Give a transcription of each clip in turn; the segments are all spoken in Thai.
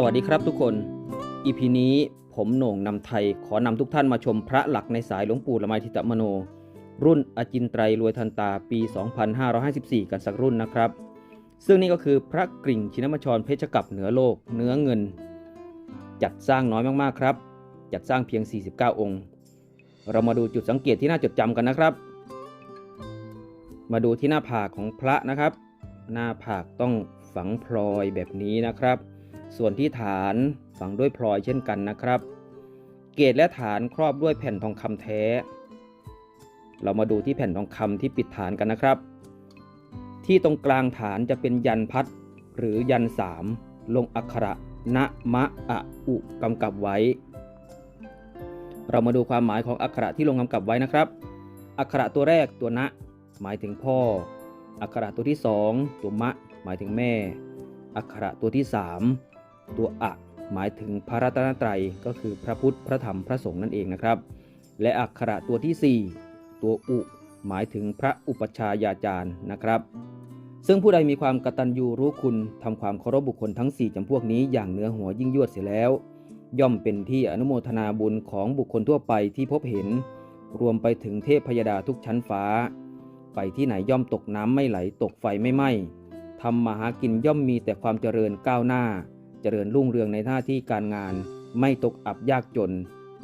สวัสดีครับทุกคน อีพีนี้ผมโหน่งนำไทยขอนำทุกท่านมาชมพระหลักในสายหลวงปู่ละไมทิตมโน รุ่นอจินไตรรวยทันตาปี 2554 กันสักรุ่นนะครับ ซึ่งนี่ก็คือพระกริ่งชินมชรเพชรกับเหนือโลกเนื้อเงิน จัดสร้างน้อยมากๆครับ จัดสร้างเพียง 49 องค์ เรามาดูจุดสังเกตที่น่าจดจำกันนะครับ มาดูที่หน้าผากของพระนะครับ หน้าผากต้องฝังพลอยแบบนี้นะครับ ส่วนที่ฐานฝังด้วยพลอยเช่นกันนะครับ เกศและฐานครอบด้วยแผ่นทองคำแท้ เรามาดูที่แผ่นทองคำที่ปิดฐานกันนะครับ ที่ตรงกลางฐานจะเป็นยันพัดหรือยันสามลงอักขระนะมะอะอุกำกับไว้ เรามาดูความหมายของอักขระที่ลงกำกับไว้นะครับ อักขระตัวแรกตัวนะ หมายถึงพ่อ อักขระตัวที่สองตัวมะ หมายถึงแม่ อักขระตัวที่สาม ตัวอะหมายถึงพระรัตนตรัยก็คือพระพุทธพระธรรมพระสงฆ์นั่นเองนะครับ และอักขระตัวที่สี่ตัวอุ หมายถึงพระอุปชฌายาจารย์นะครับ ซึ่งผู้ใดมีความกตัญญูรู้คุณทำความเคารพบุคคลทั้ง 4จำพวกนี้อย่างเนื้อหัวยิ่งยวดเสียแล้ว ย่อมเป็นที่อนุโมทนาบุญของบุคคลทั่วไปที่พบเห็น รวมไปถึงเทพพยดาทุกชั้นฟ้า ไปที่ไหนย่อมตกน้ำไม่ไหลตกไฟไม่ไหม้ทำมาหากินย่อมมีแต่ความเจริญก้าวหน้า เจริญรุ่งเรืองในหน้าที่การงาน ไม่ตกอับยากจน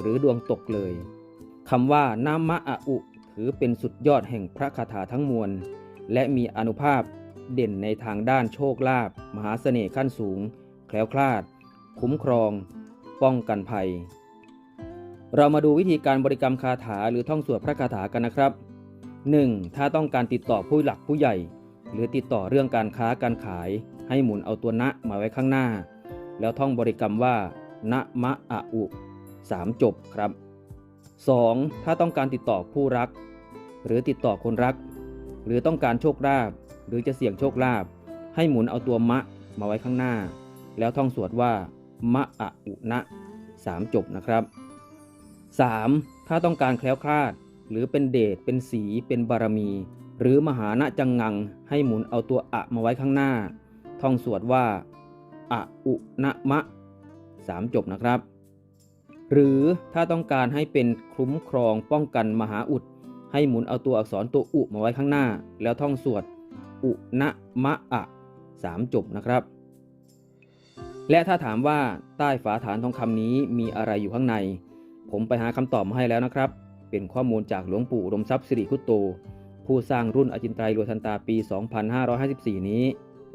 หรือดวงตกเลยคำว่านามะอะอุถือเป็นสุดยอดแห่งพระคาถาทั้งมวล และมีอนุภาพเด่นในทางด้านโชคลาภมหาเสน่ห์ขั้นสูง แคล้วคลาด คุ้มครอง ป้องกันภัย เรามาดูวิธีการบริกรรมคาถาหรือท่องสวดพระคาถากันนะครับ 1. ถ้าต้องการติดต่อผู้หลักผู้ใหญ่ หรือติดต่อเรื่องการค้าการขาย ให้หมุนเอาตัวนะมาไว้ข้างหน้า แล้วท่องบริกรรมว่านะมะอะอุสามจบครับ 2. ถ้าต้องการติดต่อผู้รัก หรือติดต่อคนรัก หรือต้องการโชคลาภหรือจะเสี่ยงโชคลาภให้หมุนเอาตัวมะมาไว้ข้างหน้า แล้วท่องสวดว่ามะอะอุนะสามจบนะครับ 3. ถ้าต้องการแคล้วคลาด หรือเป็นเดชเป็นสี เป็นบารมี หรือมหานะจังงัง ให้หมุนเอาตัวอะมาไว้ข้างหน้า ท่องสวดว่า อะอุนะมะสามจบนะครับ หรือถ้าต้องการให้เป็นคุ้มครองป้องกันมหาอุด ให้หมุนเอาตัวอักษรตัวอุมาไว้ข้างหน้า แล้วท่องสวดอุนะมะอะสามจบนะครับ และถ้าถามว่าใต้ฝาฐานทองคำนี้มีอะไรอยู่ข้างใน ผมไปหาคำตอบมาให้แล้วนะครับ เป็นข้อมูลจากหลวงปู่อุดมทรัพย์สิริคุตโต ผู้สร้างรุ่นอจินไตรรวยทันตาปี 2554 นี้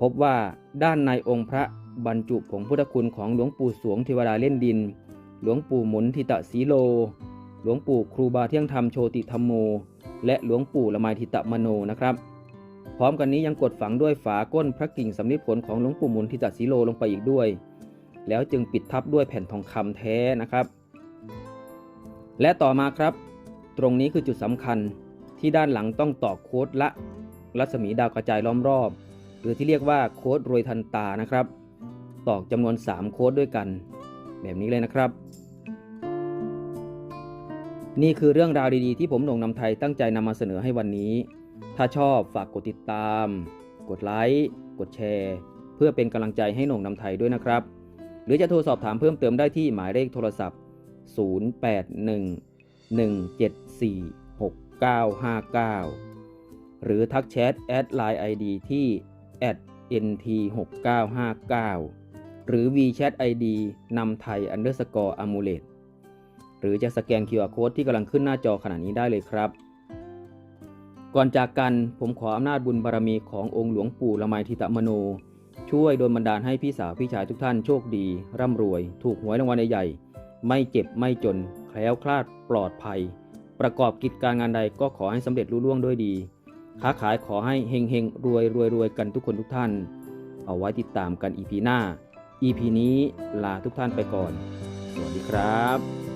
พบว่าด้านในองค์พระ บรรจุผงพุทธคุณของหลวงปู่สวงเทวดาเล่นดิน หลวงปู่หมุนทิตะสีโล หลวงปู่ครูบาเที่ยงธรรมโชติธรรมโม และหลวงปู่ละไมทิตะมโนนะครับ พร้อมกันนี้ยังกดฝังด้วยฝาก้นพระกิ่งสำลิดผลของหลวงปู่หมุนทิตะสีโลลงไปอีกด้วย แล้วจึงปิดทับด้วยแผ่นทองคำแท้นะครับ และต่อมาครับ ตรงนี้คือจุดสำคัญที่ด้านหลังต้องต่อโค้ดละ รัศมีดาวกระจายล้อมรอบ หรือที่เรียกว่าโค้ดรวยทันตานะครับ ตอกจำนวน 3 โค้ดด้วยกัน แบบนี้เลยนะครับ นี่คือเรื่องราวดีๆ ที่ผมหนงนำไทยตั้งใจนำมาเสนอให้วันนี้ ถ้าชอบฝากกดติดตาม กดไลค์กดแชร์ เพื่อเป็นกำลังใจให้หนงนำไทยด้วยนะครับ หรือจะโทรสอบถามเพิ่มเติมได้ที่หมายเลขโทรศัพท์ 0811776959 หรือทักแชทแอดไลน์ ID ที่ @nt6959 หรือ WeChat ID นำไทย underscore amulet หรือจะสแกน QR Code ที่กำลังขึ้นหน้าจอขณะนี้ได้เลยครับ ก่อนจากกันผมขออำนาจบุญบารมีขององค์หลวงปู่ละไมทิตะมโน ช่วยโดนบันดาลให้พี่สาวพี่ชายทุกท่านโชคดี ร่ำรวย ถูกหวยรางวัลใหญ่ๆไม่เจ็บไม่จน แคล้วคลาดปลอดภัย ประกอบกิจการงานใดก็ขอให้สำเร็จรุ่ล่วงด้วยดี ค้าขายขอให้เฮงเฮงรวยรวยรวยกันทุกคนทุกท่าน เอาไว้ติดตามกัน EP หน้า EP นี้ลาทุกท่านไปก่อน สวัสดีครับ